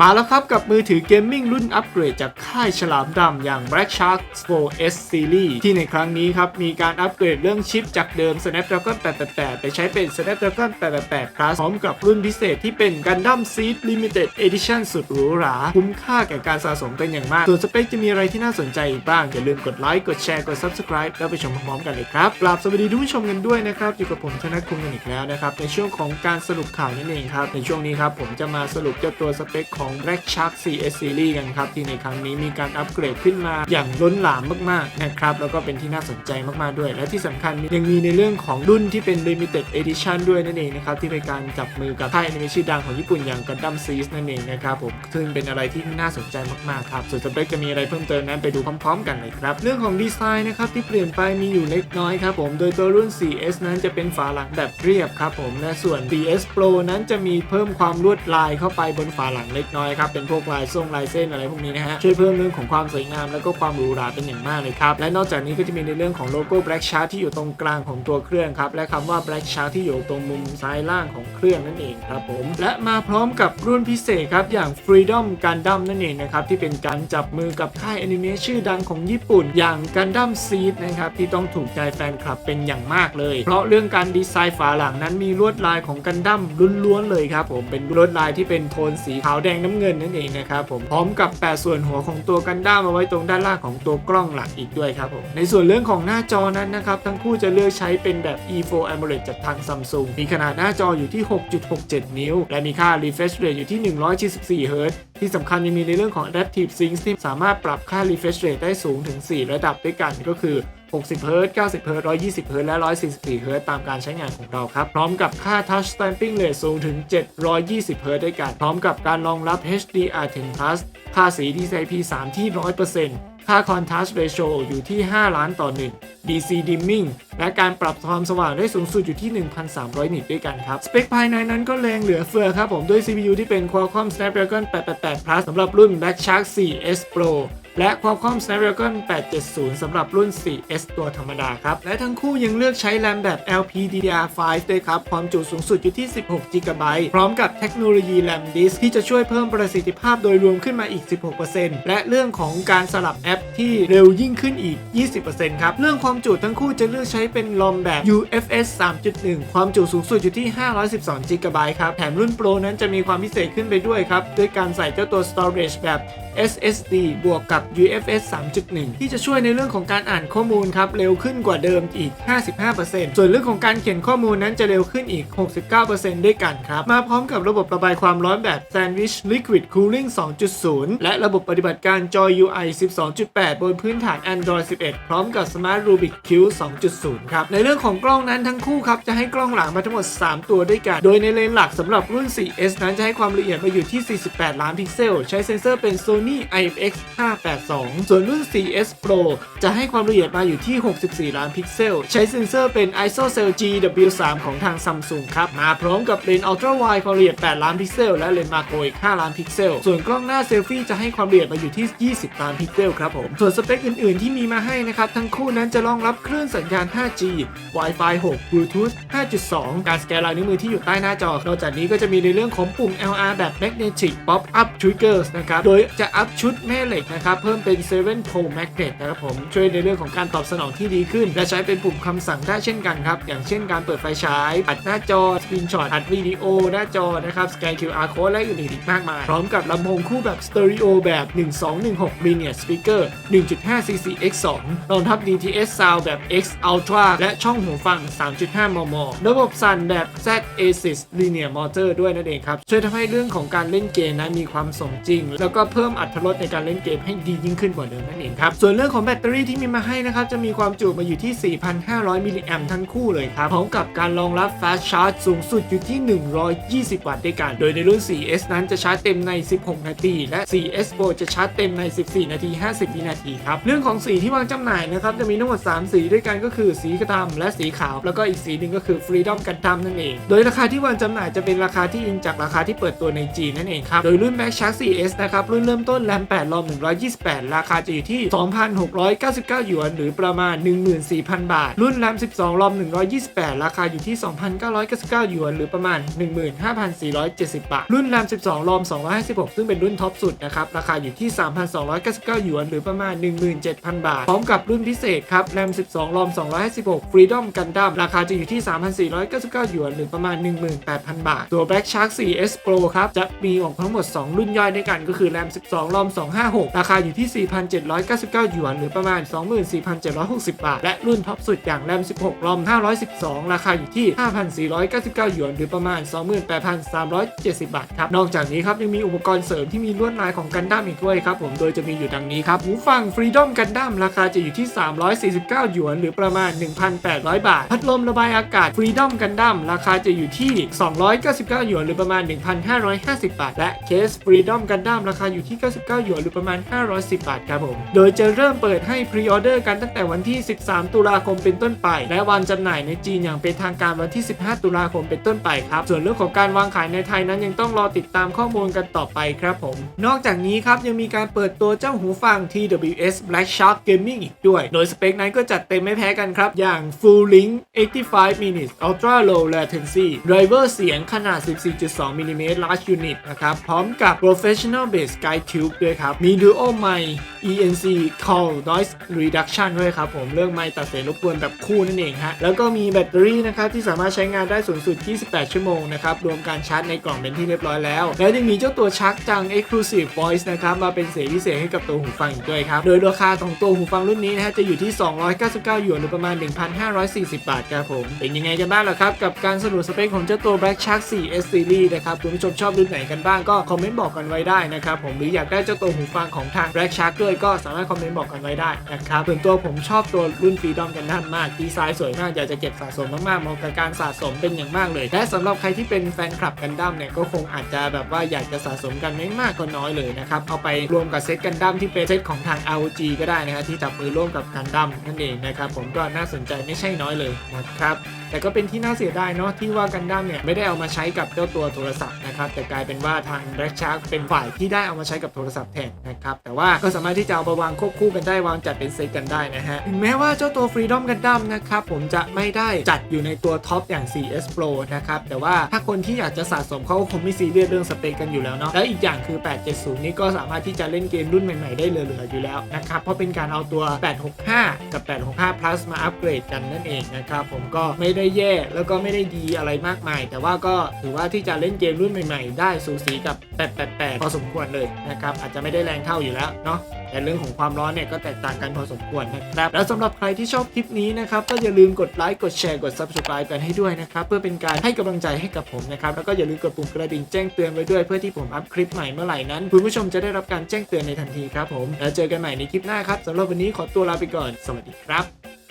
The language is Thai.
มาแล้วครับกับมือถือเกมมิ่งรุ่นอัปเกรดจากค่ายฉลามดำอย่าง Black Shark 4S Series ที่ในครั้งนี้ครับ มีการอัปเกรดเรื่องชิปจากเดิม Snapdragon 888 ไปใช้เป็น Snapdragon 888 Plus พร้อมกับรุ่นพิเศษที่เป็น Gundam Seed Limited Edition สุดหรูหรา คุ้มค่าแก่การสะสมเป็นอย่างมาก ส่วนสเปคจะมีอะไรที่น่าสนใจอีกบ้าง อย่าลืมกดไลค์กดแชร์กด Subscribe แล้วไปชมพร้อมๆกันเลยครับกราบสวัสดีทุกผู้ชมกันด้วยนะครับอยู่กับผมธนคุงกันอีกแล้วนะครับในช่วงของการสรุปข่าวนั่นเองครับในช่วงนี้ครับผมจะมาสรุปเจ้าตัวสเปคของ Black Shark 4S Series กันครับ ที่ในครั้งนี้มีการอัปเกรดขึ้นมาอย่างล้นหลามมากๆนะครับ แล้วก็เป็นที่น่าสนใจมากๆด้วย และที่สำคัญยังมีในเรื่องของรุ่นที่เป็น Limited Edition ด้วยนั่นเองนะครับ ที่เป็นการจับมือกับค่ายอนิเมะชื่อดังของญี่ปุ่นอย่าง Gundam Seed นั่นเองนะครับผมซึ่งเป็นอะไรที่น่าสนใจมากๆครับส่วนสเปคจะมีอะไรเพิ่มเติมนั้นไปดูพร้อมๆ กันเลยครับเรื่องของดีไซน์นะครับที่เปลี่ยนไปมีอยู่เล็กน้อยครับผมโดยตัวรุ่น 4S นั้นจะเป็นฝาหลังแบบเรียบครับผมและส่วน 4S Pro นั้นจะมีเพิ่มความลวดลายเข้าไปบนฝาหลังเล็กน้อยครับเป็นพวกลายทรงลายเส้นอะไรพวกนี้นะฮะช่วยเพิ่มเรื่องของความสวยงามแล้วก็ความหรูหราเป็นอย่างมากเลยครับและนอกจากนี้ก็จะมีในเรื่องของโลโก้ Black Shark ที่อยู่ตรงกลางของตัวเครื่องครับและคำว่า Black Shark ที่อยู่ตรงมุมซ้ายล่างของเครื่องนั่นเองครับผมและมาพร้อมกับรุ่นพิเศษครับอย่าง Freedom Gundam นั่นเองนะครับที่เป็นการจับมือกับค่ายอนิเมะชื่อดังของญี่ปุ่น อย่าง Gundam Seed นะครับที่ต้องถูกใจแฟนคลับเป็นอย่างมากเลย เพราะเรื่องการดีไซน์ฝาหลังนั้นมีลวดลายของกันดั้มล้วนๆเลยครับผมเป็นลวดลายที่เป็นโทนสีขาวแดงน้ำเงินนั่นเองนะครับผมพร้อมกับแปะส่วนหัวของตัวกันดั้มาไว้ตรงด้านล่างของตัวกล้องหลักอีกด้วยครับผมในส่วนเรื่องของหน้าจอนั้นนะครับทั้งคู่จะเลือกใช้เป็นแบบ E4 AMOLED จากทาง Samsung มีขนาดหน้าจออยู่ที่ 6.67 นิ้ว และมีค่า refresh rate อยู่ที่ 174เฮิรตที่สำคัญยังมีในเรื่องของ Adaptive Sync ที่สามารถปรับค่า refresh rate ได้สูงถึง 4 ระดับด้วยกันก็คือ 60เฮิรตซ์90เฮิรตซ์120เฮิรตซ์และ 144เฮิรตซ์ตามการใช้งานของเราครับ พร้อมกับค่า Touch Stamping Rate สูงถึง 720เฮิรตซ์ด้วยกัน พร้อมกับการรองรับ HDR10 Plus ค่าสี DCI-P3 ที่ 100%ค่า Contrast Ratio อยู่ที่ 5 ล้านต่อ 1 DC Dimming และการปรับความสว่างได้สูงสุดอยู่ที่ 1,300 นิตด้วยกันครับ สเปคภายในนั้นก็แรงเหลือเฟือครับผมด้วย CPU ที่เป็น Qualcomm Snapdragon 888 Plus สำหรับรุ่น Black Shark 4S Pro และ Qualcomm Snapdragon 870 สำหรับรุ่น 4S ตัวธรรมดาครับ และทั้งคู่ยังเลือกใช้แรมแบบ LPDDR5 ด้วยครับ ความจุสูงสุดอยู่ที่ 16 GB พร้อมกับเทคโนโลยี RAM Disk ที่จะช่วยเพิ่มประสิทธิภาพโดยรวมขึ้นมาอีก 16%และเรื่องของการสลับแอปที่เร็วยิ่งขึ้นอีก 20%ครับ เรื่องความจุทั้งคู่จะเลือกใช้เป็น ROM แบบ UFS 3.1 ความจุสูงสุดอยู่ที่ 512 GB ครับ แถมรุ่น Pro นั้นจะมีความพิเศษขึ้นไปด้วยครับ ด้วยการใส่เจ้าตัว storage แบบ SSD บวกกับ UFS 3.1 ที่จะช่วยในเรื่องของการอ่านข้อมูลครับเร็วขึ้นกว่าเดิมอีก 55%ส่วนเรื่องของการเขียนข้อมูลนั้นจะเร็วขึ้นอีก 69%ด้วยกันครับ มาพร้อมกับระบบระบายความร้อนแบบ Sandwich Liquid Cooling 2.0 และระบบปฏิบัติการ Joy UI 12.8 บนพื้นฐาน Android 11 พร้อมกับ Smart Rubik Cube 2.0 ครับ ในเรื่องของกล้องนั้นทั้งคู่ครับ จะให้กล้องหลังมาทั้งหมด 3 ตัวด้วยกัน โดยในเลนส์หลักสำหรับรุ่น 4S นั้นจะให้ความละเอียดมาอยู่ที่ 48 ล้านพิกเซล ใช้เซ็นเซอร์เป็น Sony IMX 58 82 ส่วนรุ่น 4S Pro จะให้ความละเอียดมาอยู่ที่ 64 ล้านพิกเซล ใช้เซ็นเซอร์เป็น ISOCELL GW3 ของทาง Samsung ครับ มาพร้อมกับเลนส์ Ultra Wide ความละเอียด 8 ล้านพิกเซล และเลนส์มาโครอีก 5 ล้านพิกเซล ส่วนกล้องหน้าเซลฟี่จะให้ความละเอียดมาอยู่ที่ 20 ล้านพิกเซลครับผม ส่วนสเปคอื่น ๆ ที่มีมาให้นะครับ ทั้งคู่นั้นจะรองรับคลื่นสัญญาณ 5G Wi-Fi 6 Bluetooth 5.2 การสแกนลายนิ้วมือที่อยู่ใต้หน้าจอนอกจากนี้ก็จะมีในเรื่องของปุ่ม LR แบบ Magnetic Pop Up Triggers นะครับ โดยจะอัพชุดแม่เหล็กนะครับเพิ่มเป็น7 Pro Magnet นะครับผมช่วยในเรื่องของการตอบสนองที่ดีขึ้น และใช้เป็นปุ่มคำสั่งได้เช่นกันครับ อย่างเช่นการเปิดไฟฉายอัดหน้าจอสกรีนช็อตอัดวิดีโอหน้าจอนะครับสแกน QR code และอื่นๆอีกมากมาย พร้อมกับลำโพงคู่แบบสเตอริโอแบบ 1216 Linear Speaker 1.5 cc x 2รองทับ DTS Sound แบบ X Ultra และช่องหูฟัง 3.5 มม ระบบสั่นแบบ Z Asus Linear Motor ด้วยนั่นเองครับช่วยทำให้เรื่องของการเล่นเกมนั้นมีความสมจริง แล้วก็เพิ่มอรรรสในการเล่นเกมให้ดียิ่งขึ้นกว่าเดิมนั่นเองครับ ส่วนเรื่องของแบตเตอรี่ที่มีมาให้นะครับ จะมีความจุมาอยู่ที่ 4,500 มิลลิแอมทั้งคู่เลยครับพร้อมกับการรองรับ Fast Charge สูงสุดอยู่ที่ 120 วัตต์ด้วยกัน โดยในรุ่น 4S นั้นจะชาร์จเต็มใน 16 นาที และ 4S Pro จะชาร์จเต็มใน 14 นาที 50 วินาทีครับ เรื่องของสีที่วางจำหน่ายนะครับ จะมีทั้งหมด 3 สีด้วยกันก็คือสีกระดำและสีขาว แล้วก็อีกสีหนึ่งก็คือ Freedom กันดำนั่นเอง โดยราคาที่วางจำหน่ายจะเป็นราคาที่อิงจากราคาที่เปิดตัวในจีนนั่นเองครับ โดยรุ่น Black Shark 4S นะครับ รุ่นเริ่มต้นแรม8รอม128 8 ราคาจะอยู่ที่ 2,699 หยวน หรือประมาณ 14,000 บาท รุ่น RAM 12 ROM 128 ราคาอยู่ที่ 2,999 หยวน หรือประมาณ 15,470 บาท รุ่น RAM 12 ROM 256 ซึ่งเป็นรุ่นท็อปสุดนะครับ ราคาอยู่ที่ 3,299 หยวน หรือประมาณ 17,000 บาท พร้อมกับรุ่นพิเศษครับ RAM 12 ROM 256 Freedom Gundam ราคาจะอยู่ที่ 3,499 หยวน หรือประมาณ 18,000 บาท ตัว Black Shark 4S Pro ครับ จะมีออกทั้งหมด 2 รุ่นย่อยด้วยกันก็คือ RAM 12 ROM 256 ราคาอยู่ที่ 4,799 หยวน หรือประมาณ 24,760 บาท และรุ่นท็อปสุดอย่าง RAM 16 ROM 512 ราคาอยู่ที่ 5,499 หยวน หรือประมาณ 28,370 บาทครับ นอกจากนี้ครับยังมีอุปกรณ์เสริมที่มีลวดลายของกันดั้มอีกด้วยครับผมโดยจะมีอยู่ดังนี้ครับหูฟัง Freedom Gundam ราคาจะอยู่ที่ 349 หยวน หรือประมาณ 1,800 บาท พัดลมระบายอากาศ Freedom Gundam ราคาจะอยู่ที่ 299 หยวน หรือประมาณ 1,550 บาท และเคส Freedom Gundam ราคาอยู่ที่ 99 หยวน หรือประมาณ 5 510 บาทครับผม โดยจะเริ่มเปิดให้พรีออเดอร์กันตั้งแต่วันที่ 13 ตุลาคมเป็นต้นไป และวันจำหน่ายในจีนอย่างเป็นทางการวันที่ 15 ตุลาคมเป็นต้นไปครับ ส่วนเรื่องของการวางขายในไทยนั้นยังต้องรอติดตามข้อมูลกันต่อไปครับผม นอกจากนี้ครับยังมีการเปิดตัวเจ้าหูฟัง TWS Black Shark Gaming อีกด้วย โดยสเปคนั้นก็จัดเต็มไม่แพ้กันครับ อย่าง Full Link 85 minutes Ultra Low Latency Driver เสียงขนาด 14.2มิลลิเมตร Large Unit นะครับ พร้อมกับ Professional Bass Guide Tube ด้วยครับ มี Duo Mic ENC Call Noise Reduction ด้วยครับผมเรื่องไมค์ตัดเสียงรบกวนแบบคู่นั่นเองฮะ แล้วก็มีแบตเตอรี่นะครับที่สามารถใช้งานได้สูงสุด 28 ชั่วโมงนะครับ รวมการชาร์จในกล่องเป็นที่เรียบร้อยแล้ว แล้วยังมีเจ้าตัวชักจัง Exclusive Voice นะครับมาเป็นเสียงพิเศษให้กับตัวหูฟังอีกด้วยครับ โดยราคาของตัวหูฟังรุ่นนี้นะฮะจะอยู่ที่ 299 หยวนหรือประมาณ 1,540 บาทครับผมเป็นยังไงกันบ้างล่ะครับกับการสรุปสเปคของเจ้าตัว Black Shark 4S Series นะครับคุณผู้ชมชอบรุ่นไหนกันบ้างก็คอมเมนต์บอกกันไว้ได้นะครับผมหรืออยากได้เจ้าตัวหูฟังของทาง Black Shark ด้วยก็สามารถคอมเมนต์บอกกันไว้ได้นะครับส่วนตัวผมชอบตัวรุ่น Freedom กันด้านมาก ดีไซน์สวยมาก อยากจะเก็บสะสมมากๆเหมาะกับการสะสมเป็นอย่างมากเลย และสำหรับใครที่เป็นแฟนคลับกันดั้มเนี่ยก็คงอาจจะแบบว่าอยากจะสะสมกันไม่มากก็น้อยเลยนะครับ เอาไปรวมกับเซตกันดั้มที่เป็นเซตของทาง ROG ก็ได้นะครับที่จับมือร่วมกับกันดั้มนั่นเองนะครับผมก็น่าสนใจไม่ใช่น้อยเลยนะครับ แต่ก็เป็นที่น่าเสียดายเนาะที่ว่ากันดั้มเนี่ยไม่ได้เอามาใช้กับเจ้าตัวโทรศัพท์นะครับแต่กลายเป็นว่าทาง Black Shark เป็นฝ่ายที่ได้เอามาใช้กับโทรศัพท์แทนนะครับแต่ว่าก็สามารถที่จะเอามาวางควบคู่กันได้วางจัดเป็นเซตกันได้นะฮะถึงแม้ว่าเจ้าตัว Freedom Gundam นะครับผมจะไม่ได้จัดอยู่ในตัวท็อปอย่าง 4S Pro นะครับแต่ว่าถ้าคนที่อยากจะสะสมเขาคงไม่ซีเรียสเรื่องสเปคกันอยู่แล้วเนาะแล้วอีกอย่างคือ 870 นี่ก็สามารถที่จะเล่นเกมรุ่นใหม่ๆได้เหลือๆอยู่แล้วนะครับเพราะเป็นการเอาตัว 865 กับ 865 plus มาอัปเกรดกันนั่นเองนะครับผมก็ไม่ได้แย่แล้วก็ไม่ได้ดีอะไรมากมาย แต่ว่าก็ถือว่าที่จะเล่นเกมรุ่นใหม่ๆ ได้สูสีกับ 888 พอสมควรเลยนะครับอาจจะไม่ได้แรงเท่าอยู่แล้วเนาะแต่เรื่องของความร้อนเนี่ยก็แตกต่างกันพอสมควรนะครับ แล้วสำหรับใครที่ชอบคลิปนี้นะครับ ก็อย่าลืมกดไลค์กดแชร์กด subscribe กันให้ด้วยนะครับ เพื่อเป็นการให้กำลังใจให้กับผมนะครับ แล้วก็อย่าลืมกดปุ่มกระดิ่งแจ้งเตือนไว้ด้วยเพื่อที่ผมอัพคลิปใหม่เมื่อไหร่นั้น คุณผู้ชมจะได้รับการแจ้งเตือนในทันทีครับผม แล้วเจอกันใหม่ในคลิปหน้าครับสำหรับวันนี้ขอตัวลาไปก่อน สวัสดีครับ